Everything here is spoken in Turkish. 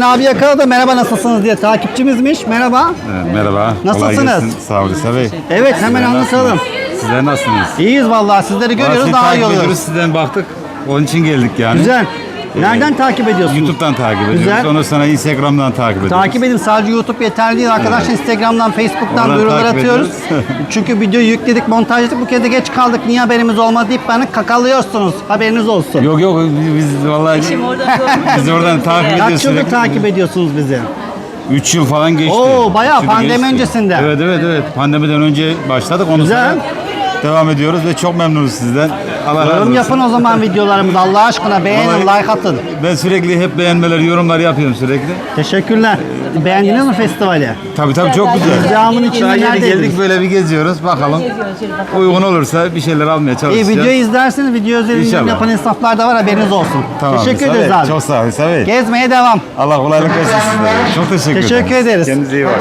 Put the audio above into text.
Ben abi yakaladım merhaba nasılsınız diye takipçimizmiş. Merhaba. Evet, merhaba. Nasılsınız? Kolay gelsin. Sağ olun İsa Bey. Evet hemen anlatalım. Sizler nasılsınız? İyiyiz vallahi sizleri görüyoruz Sizi daha iyi takip oluyoruz. Sizden baktık. Onun için geldik yani. Güzel. Nereden takip ediyorsunuz? YouTube'dan takip ediyoruz. Güzel. Ondan sonra Instagram'dan takip ediyoruz. Takip edin sadece YouTube yeterli değil arkadaşlar Instagram'dan Facebook'tan Oradan duyurular takip atıyoruz. Çünkü videoyu yükledik montajladık bu kez de geç kaldık niye haberimiz olmadı deyip beni kakalıyorsunuz haberiniz olsun. Yok yok biz vallahi biz oradan takip ediyoruz. Kaç yıldır sürekli. takip ediyorsunuz bizi? 3 yıl falan geçti. Oo, bayağı Üç yılı pandemi geçti. öncesinde. Evet evet evet. Pandemiden önce başladık. Onu Güzel. sonra devam ediyoruz ve çok memnunuz sizden. Allah razı Yorum olsun. yapın o zaman videolarımızı Allah aşkına beğenin Vallahi- like atın. Ben sürekli hep beğenmeler, yorumlar yapıyorum sürekli. Teşekkürler. Beğendiniz mi festivali? Tabii tabii çok güzel. Camın içinde Daha yeni neredeydiniz? geldik böyle bir geziyoruz. Bakalım uygun olursa bir şeyler almaya İyi çalışacağız. videoyu izlersiniz. Video üzerinden İnşallah. yapan esnaflar da var haberiniz olsun. Tamam, Teşekkür ederiz abi. Çok sağ olun. Gezmeye devam. Allah kolaylık versin sizlere. Çok teşekkür, Teşekkür ederiz. Kendinize iyi bakın.